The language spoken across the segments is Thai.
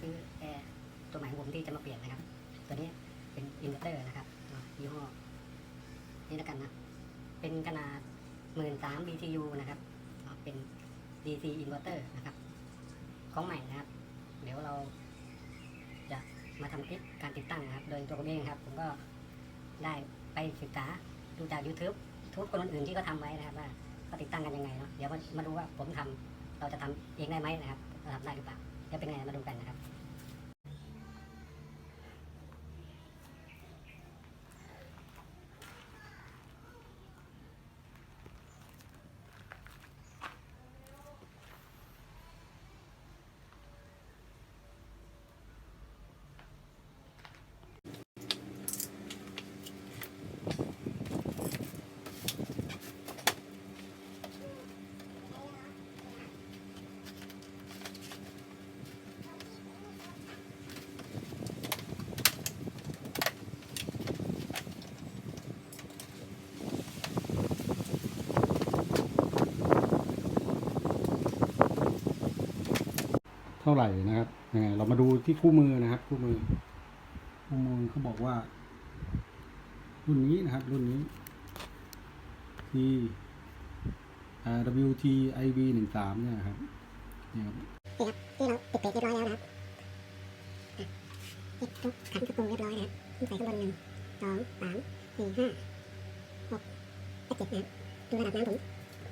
ซื้อแอร์ตัวใหม่ของผมที่จะมาเปลี่ยนนะครับ ตัวนี้เป็นอินเวอร์เตอร์นะครับยี่ห้อนี่แล้วกันนะ เป็นขนาดหมื่นสาม BTU นะครับเนาะเป็น DC inverter นะครับ ของใหม่นะครับ เดี๋ยวเราจะมาทำคลิปการติดตั้งนะครับ โดยตัวผมเองครับ ผมก็ได้ไปศึกษาดูจาก YouTube ทุกคนอื่นที่เขาทำไว้นะครับว่าเขาติดตั้งกันยังไงเนาะ เดี๋ยวมามาดูว่าผมทำเราจะทำเองได้ไหมนะครับทำได้หรือเปล่าจะเป็นไงมาดูกันนะครับ ท่าไหร่นะครับยังไงเรามาดูที่คู่มือนะครับ คู่มือ คู่มือเขาบอกว่า รุ่นนี้นะครับ รุ่นนี้ T R W T I V หนึ่งสามเนี่ยครับนี่ครับที่เราปิดเพจเรียบร้อยแล้วนะครับอะปิดทุกขันกระโปรงเรียบร้อยนะครับใส่ข้างบนหนึ่งสองสามสี่ห้าหกเจ็ดนะครับดูระดับน้ำผม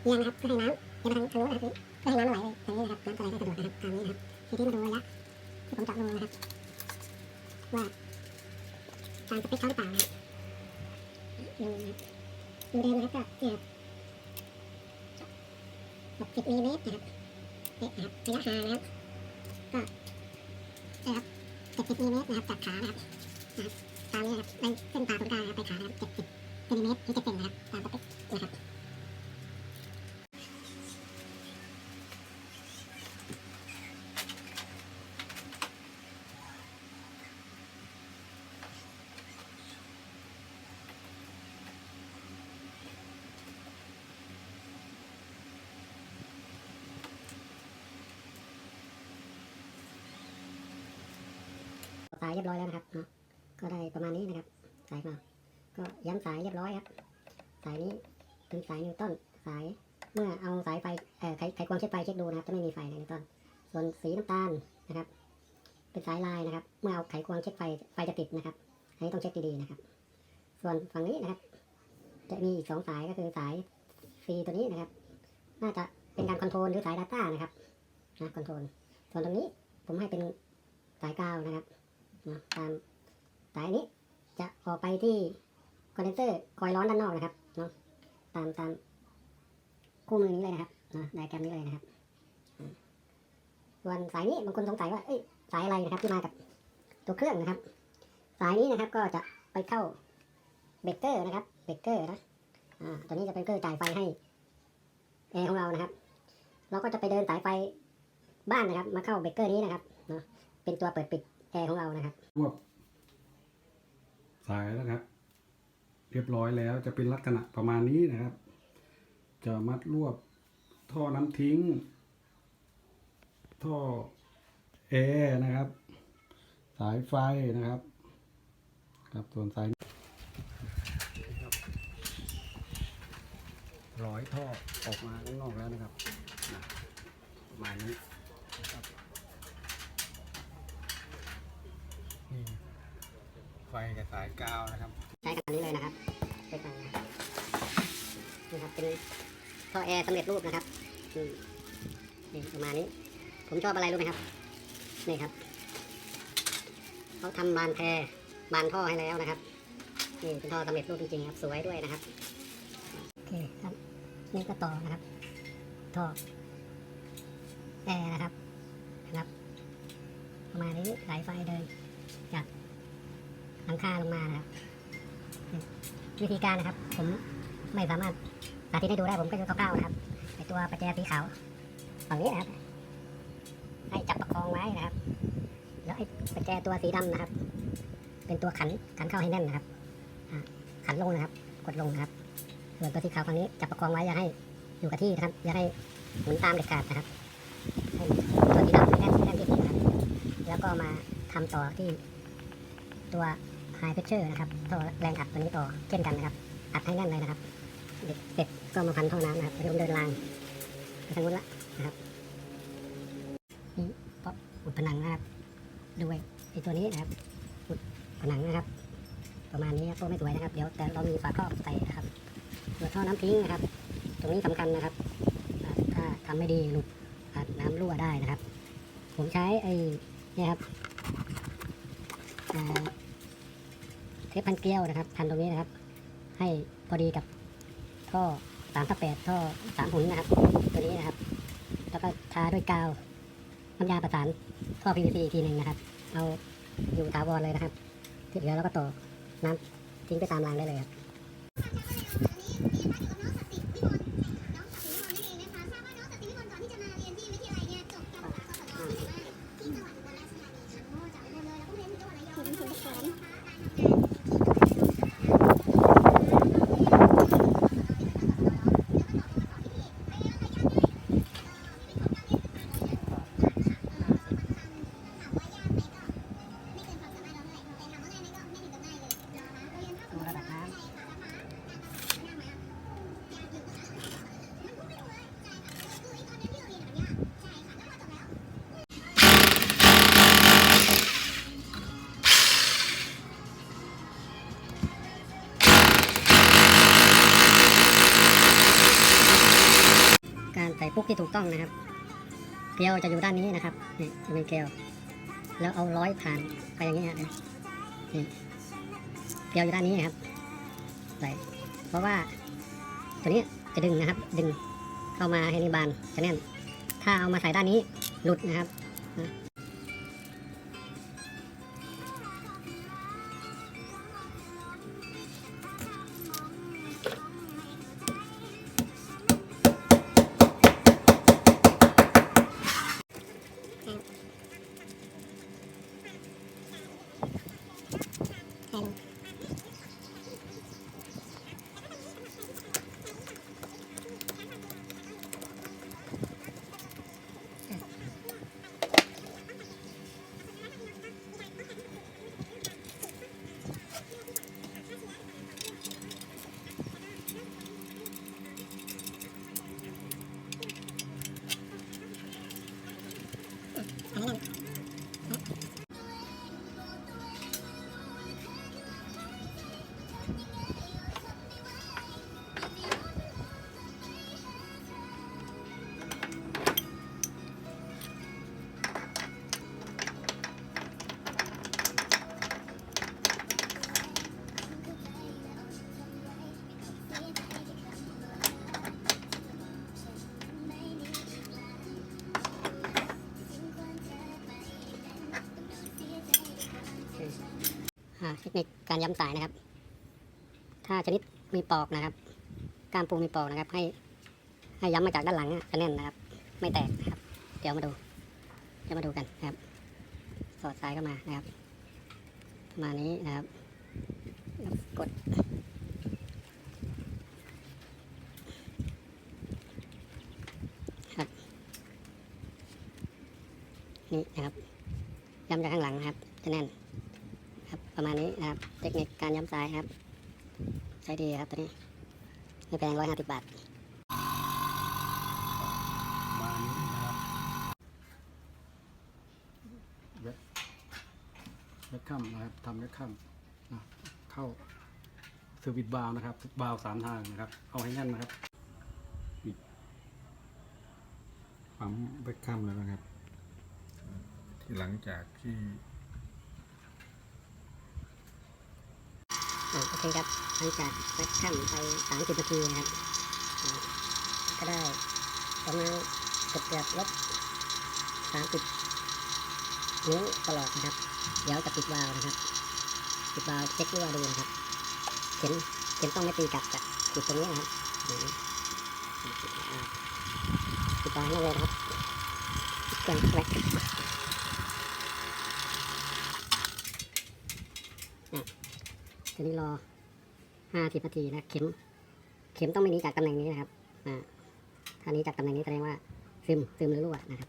เอียงนะครับเพื่อให้น้ำอย่ามาทางทะลุนะครับเพื่อให้น้ำไหลไปทางนี้นะครับน้ำจะไหลได้สะดวกนะครับตามนี้นะครับ ทีนี้มาดูระยะที่ผมเจาะลงนะครับว่าตามสเปคเขาหรือเปล่านะดูนะดูเดิมนะครับก็เนี่ยครับหกสิบมิลลิเมตรนะครับเอ๊ะนะครับระยะห่างนะครับก็นะครับ70มิลลิเมตรนะครับจากขานะครับนะครับตามนี้นะครับในเส้นผ่าศูนย์กลางนะครับไปขานะครับ70มิลลิเมตรที่จะเป็นนะครับตามสเปคนะครับ สายเรียบร้อยแล้วนะครับเนาะก็ได้ประมาณนี้นะครับ สายก็ก็ย้ำสายเรียบร้อยครับ สายนี้เป็นสายนิวตันสายเมื่อเอาสายไฟเอ่อไขไขควงเช็คไฟเช็คดูนะครับจะไม่มีไฟในนิวตันส่วนสีน้ำตาลนะครับ เป็นสายลายนะครับ เมื่อเอาไขควงเช็คไฟไฟจะติดนะครับอันนี้ต้องเช็คดีๆนะครับ ส่วนฝั่งนี้นะครับ จะมีอีกสองสายก็คือสาย C ตัวนี้นะครับ น่าจะเป็นการคอนโทรลหรือสาย Data นะครับนะคอนโทรลส่วนตรงนี้ผมให้เป็นสายกาวนะครับ นะตามสายนี้จะออกไปที่คอนเดนเซอร์คอยร้อนด้านนอกนะครับเนาะตามตามคู่มือนี้เลยนะครับนะไดแกรมนี้เลยนะครับส่วนสายนี้บางคนสงสัยว่าเอ้ยสายอะไรนะครับที่มากับตัวเครื่องนะครับ สายนี้นะครับก็จะไปเข้าเบรกเกอร์นะครับเบรกเกอร์นะอ่าตัวนี้จะเป็นเกอร์จ่ายไฟให้แอร์ของเรานะครับ เราก็จะไปเดินสายไฟบ้านนะครับ มาเข้าเบรกเกอร์นี้นะครับเนาะเป็นตัวเปิดปิด แอร์ของเรานะครับรวบสายแล้วครับ เรียบร้อยแล้วจะเป็นลักษณะประมาณนี้นะครับ จะมัดรวบท่อน้ำทิ้ง ท่อแอร์นะครับ สายไฟนะครับ ครับส่วนสายร้อยท่อออกมาข้างนอกแล้วนะครับประมาณนี้ครับนี่ ไฟกับสายกาวนะครับ ใช้กันนี้เลยนะครับใช้กันนะครับนี่ครับเป็นท่อแอร์สำเร็จรูปนะครับนี่ประมาณนี้ ผมชอบอะไรรู้ไหมครับ นี่ครับ เขาทำบานแพรบานท่อให้แล้วนะครับนี่เป็นท่อสำเร็จรูปจริงๆครับ สวยด้วยนะครับโอเคครับ นี่ก็ต่อนะครับ ท่อแอร์นะครับนะครับ ประมาณนี้สายไฟเดิน หลังคาลงมานะครับวิธีการนะครับ ผมไม่สามารถสาธิตให้ดูได้ผมก็จะคร่าวๆนะครับไอตัวประแจสีขาวฝั่งนี้นะครับ ให้จับประคองไว้นะครับ แล้วไอ้ประแจตัวสีดำนะครับ เป็นตัวขันขันเข้าให้แน่นนะครับขันลงนะครับ กดลงนะครับ ส่วนตัวสีขาวฝั่งนี้จับประคองไว้อย่าให้อยู่กับที่นะครับอย่าให้หมุนตามเด็ดขาดนะครับให้ตัวสีดำให้แน่นให้แน่นที่สุดนะครับ แล้วก็ก็มาทำต่อที่ตัว High Pressure นะครับท่อแรงอัดตัวนี้ต่อเช่นกันนะครับ อัดให้แน่นเลยนะครับเด็กเสร็จก็มาพันท่อน้ำนะครับเริ่มเดินรางไปทางนู้นละนะครับนี่ก็อุดผนังนะครับด้วยไอตัวนี้นะครับอุดผนังนะครับ ประมาณนี้ครับก็ไม่สวยนะครับ เดี๋ยวแต่เรามีฝาครอบใส่นะครับตัวท่อน้ำทิ้งนะครับ ตรงนี้สำคัญนะครับ ถ้าทำไม่ดีหลุดอาจน้ำรั่วได้นะครับ ผมใช้ไอ้นี่ครับ เทปพันเกลียวนะครับพันตรงนี้นะครับ ให้พอดีกับท่อสามทับแปดท่อสามหุ่นนะครับตัวนี้นะครับ แล้วก็ทาด้วยกาวน้ำยาประสานท่อ PVC อีกทีหนึ่งนะครับ เอาอยู่ถาวรเลยนะครับที่เหลือเราก็ต่อน้ำทิ้งไปตามรางได้เลยครับ ถูกต้องนะครับ เกลียวจะอยู่ด้านนี้นะครับนี่จะเป็นเกลียว แล้วเอาร้อยผ่านไปอย่างนี้นะนี่เกลียวอยู่ด้านนี้นครับใส่เพราะว่าตัวนี้จะดึงนะครับ ดึงเข้ามาให้นิบานจะแน่น ถ้าเอามาใส่ด้านนี้หลุดนะครับ การย้ำสายนะครับ ถ้าชนิดมีปอกนะครับกล้ามปูมีปอกนะครับ ให้ให้ย้ำมาจากด้านหลังอะจะแน่นนะครับ ไม่แตกนะครับ เดี๋ยวมาดูเดี๋ยวมาดูกันนะครับ สอดสายเข้ามานะครับประมาณนี้นะครับกด ครับ นี่นะครับ ย้ำจากข้างหลังนะครับ จะแน่น ครับประมาณนี้นะครับ เท คนิคการย้ำสายครับ ใช้ดีครับตัวนี้ไม่แพงร้อยห้าสิบบาทมานี้นะครับเว็บเว็บคัมนะครับทำเว็บคัมนะเข้าสวิตช์บาล์วนะครับบาล์วสามทางนะครับ เอาให้แน่นนะครับนี่ปั๊มเว็บคัมแล้วนะครับ ที่หลังจากที่ อ่าโอ เคครับหลังจากแบ็คขั้นไปสามสิบนาทีนะครับ ก็ได้ประมาณเกือบเกือบลบสามสิบนิ้วตลอดนะครับ เดี๋ยวจะปิดวาล์วนะครับ ปิดวาล์วเช็ครั่วดูนะครับ เข็มเข็มต้องไม่ตีกลับจากจุดตรงนี้นะครับปิดวาล์วนั่นเลยนะครับเครื่องแรกอะ ทีนี้รอห้าสิบนาทีนะเข็ม เข็มต้องไม่หนีจากตำแหน่งนี้นะครับอ่าถ้านี้จากตำแหน่งนี้แสดงว่าซึมซึมหรือรั่วนะครับ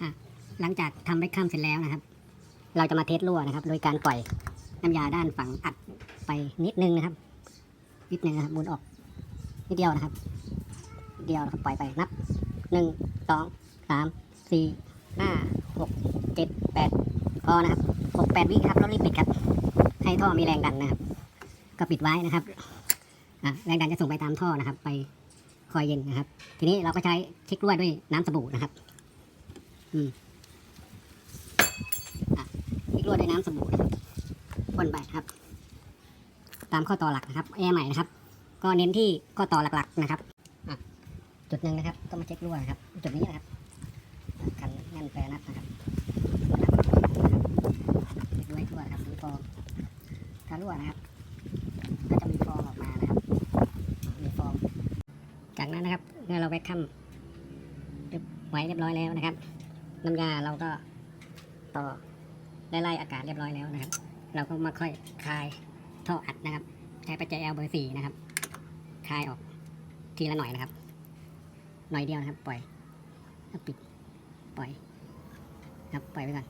อะหลังจากทำเบรกข้ามเสร็จแล้วนะครับ เราจะมาเทสรั่วนะครับ โดยการปล่อยน้ำยาด้านฝั่งอัดไปนิดนึงนะครับ นิดนึงนะครับหมุนออกนิดเดียวนะครับเดียวนะครับปล่อยไปนับหนึ่งสองสามสี่ห้าหกเจ็ดแปดพอนะครับหกแปดวิครับแล้วรีบปิดครับ ให้ท่อมีแรงดันนะครับ ก็ปิดไว้นะครับแรงดันจะส่งไปตามท่อนะครับ ไปคอยเย็นนะครับ ทีนี้เราก็ใช้เช็ครั่วด้วยน้ำสบู่นะครับ อืมเช็ครั่วด้วยน้ำสบู่นะครับพ่นไปครับ ตามข้อต่อหลักนะครับแอร์ใหม่นะครับ ก็เน้นที่ข้อต่อหลักๆนะครับจุดหนึ่งนะครับต้องมาเช็ครั่วนะครับ จุดนี้นะครับคันแน่นแปรนัดนะครับนัดนะครับเช็คด้วยรั่วนะครับมีฟองถ้ารั่วนะครับ ก็จะมีฟองออกมานะครับมีฟอง จากนั้นนะครับเมื่อเราไปค้ำไว้เรียบร้อยแล้วนะครับ น้ำยาเราก็ต่อไล่อากาศเรียบร้อยแล้วนะครับ เราก็มาค่อยคลายท่ออัดนะครับ ใช้ปัจจัย L เบอร์สี่นะครับคลายออกทีละหน่อยนะครับ หน่อยเดียวนะครับ ปล่อยแล้วปิดปล่อยครับปล่อยไปก่อน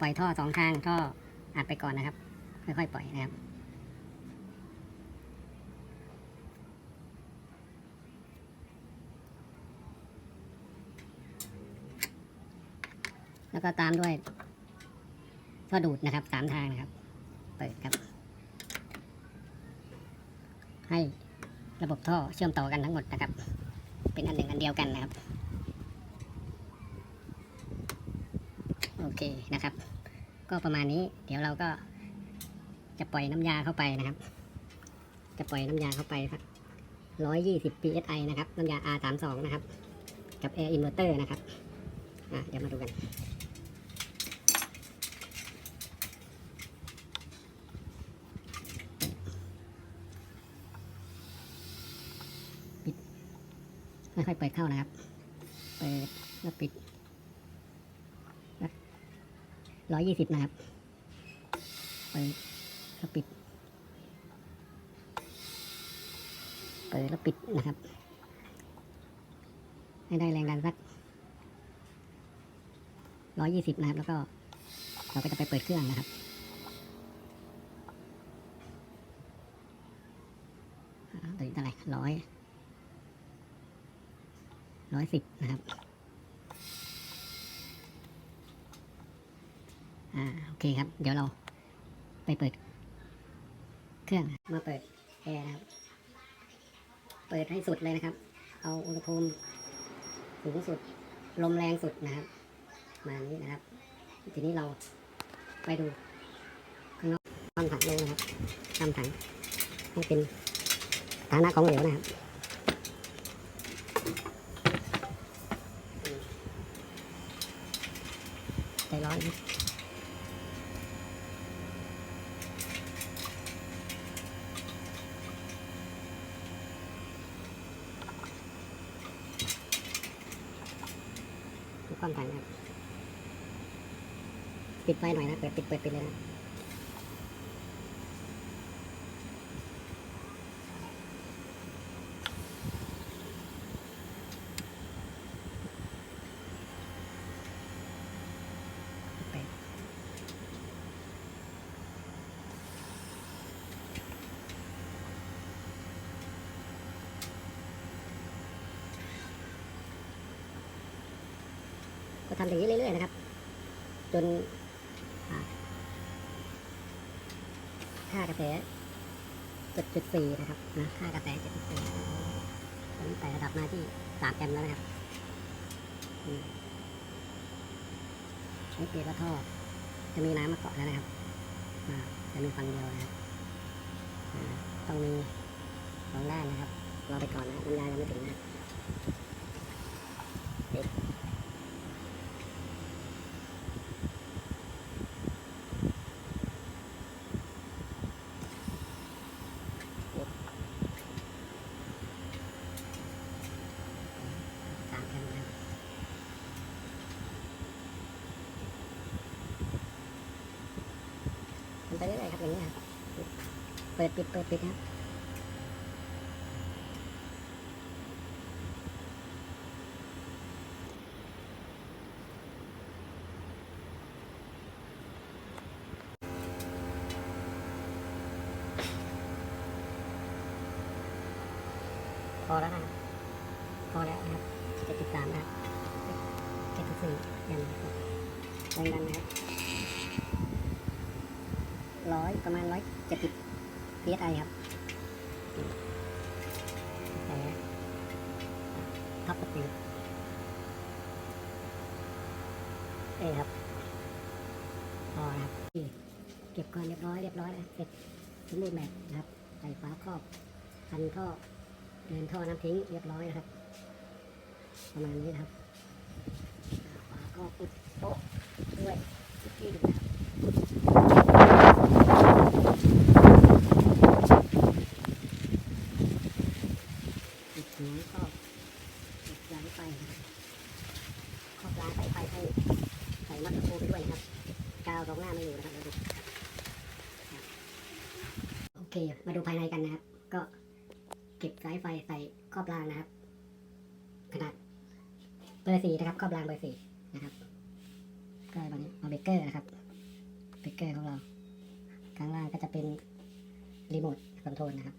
ปล่อยท่อสองข้างท่ออัดไปก่อนนะครับ ค่อยๆปล่อยนะครับแล้วก็ตามด้วยท่อดูดนะครับสามทางนะครับ เปิดครับ ให้ระบบท่อเชื่อมต่อกันทั้งหมดนะครับ เป็นอันหนึ่งอันเดียวกันนะครับ โอเคนะครับ ก็ประมาณนี้เดี๋ยวเราก็ จะปล่อยน้ำยาเข้าไปนะครับ จะปล่อยน้ำยาเข้าไปสักร้อยยี่สิบ psi นะครับ น้ำยา R 3 2นะครับ กับ air inverter นะครับอะเดี๋ยวมาดูกัน ปิด ค่อยๆเปิดเข้านะครับ เปิดแล้วปิดร้อยยี่สิบนะครับ เปิด แล้วปิด เปิดแล้วปิดนะครับ ให้ได้แรงดันสักร้อยยี่สิบนะครับ แล้วก็ เราก็จะไปเปิดเครื่องนะครับอ่าตัวนี้เท่าไหร่ร้อยร้อยสิบนะครับอ่าโอเคครับ เดี๋ยวเราไปเปิด เครื่องมาเปิดแอร์นะครับ เปิดให้สุดเลยนะครับ เอาอุณหภูมิสูงสุด ลมแรงสุดนะครับ มานี้นะครับ ทีนี้เราไปดูข้างนอกความถังลยนะครับตามถังให้เป็นฐานะของเหลวนะครับใจร้อนนะดูความต่างนะครับปิด ไฟหน่อยนะ เปิดปิดเปิดปิดเลยนะไปก็ทำอย่างนี้เรื่อยๆนะครับ จนอ่าค่ากระ แสจุดจุดสี่นะครับนะค่ากระแสจุดจุดสี่ตอนนี้ไต่ระดับมาที่สามแอมป์แล้วนะครับอืมสังเกตว่าท่อ จะมีน้ำมาเกาะแล้วนะครับจะมีฝั่งเดียวนะครับต้องมีสองด้านนะครับรอไปก่อนนะน้ำยายังไม่ถึงนะ ไปเรื่อยๆครับอย่างนี้ครับเปิดปิดเปิดปิดครับพอแล้วนะครับพอแล้วนะครับเจ็ดสิบสามนะครับเจ็ดสิบสี่ยังดังๆนะครับ ร้อยประมาณร้อยเจ็ดสิบ psi ครับแต่ท็อปสปีดเอ้ยครับพอครับ เก็บก่อนเรียบร้อยเรียบร้อยแล้วเสร็จสมบูรณ์แบบนะครับ ใส่ฝาครอบพันท่อเดินท่อน้ำทิ้งเรียบร้อยนะครับ ประมาณนี้นะครับฝาครอบปิดโต๊ะด้วยที่ดูนะครับปิดหัวครอบปิดยางไฟนะครับครอบยางไฟไฟให้ใส่มัดตะปูไปด้วยนะครับกาวตรงหน้าไม่อยู่นะครับเดี๋ยวดูครับโอเค มาดูภายในกันนะครับ ก็เก็บสายไฟใส่ครอบรางนะครับ ขนาดเบอร์สี่นะครับครอบรางเบอร์สี่นะครับ ก็วัน นี้เอาเบรกเกอร์นะครับเบรกเกอร์ของเราข้างล่างก็จะเป็นรีโมทคอนโทรลนะครับ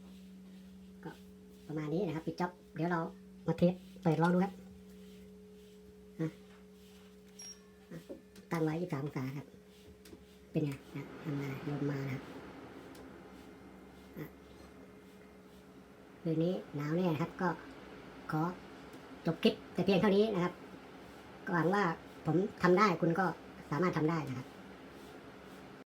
ก็ประมาณนี้นะครับ ปิดจ็อบ เดี๋ยวเรามาเทสเปิดลองดูครับตั้งไว้ยี่สามองศาครับ เป็นไงนะทำงานลมมานะครับคืนนี้หนาวแน่นะครับ ก็ขอจบคลิปแต่เพียงเท่านี้นะครับ ก็หวังว่าผมทำได้คุณก็ สามารถทำได้นะครับ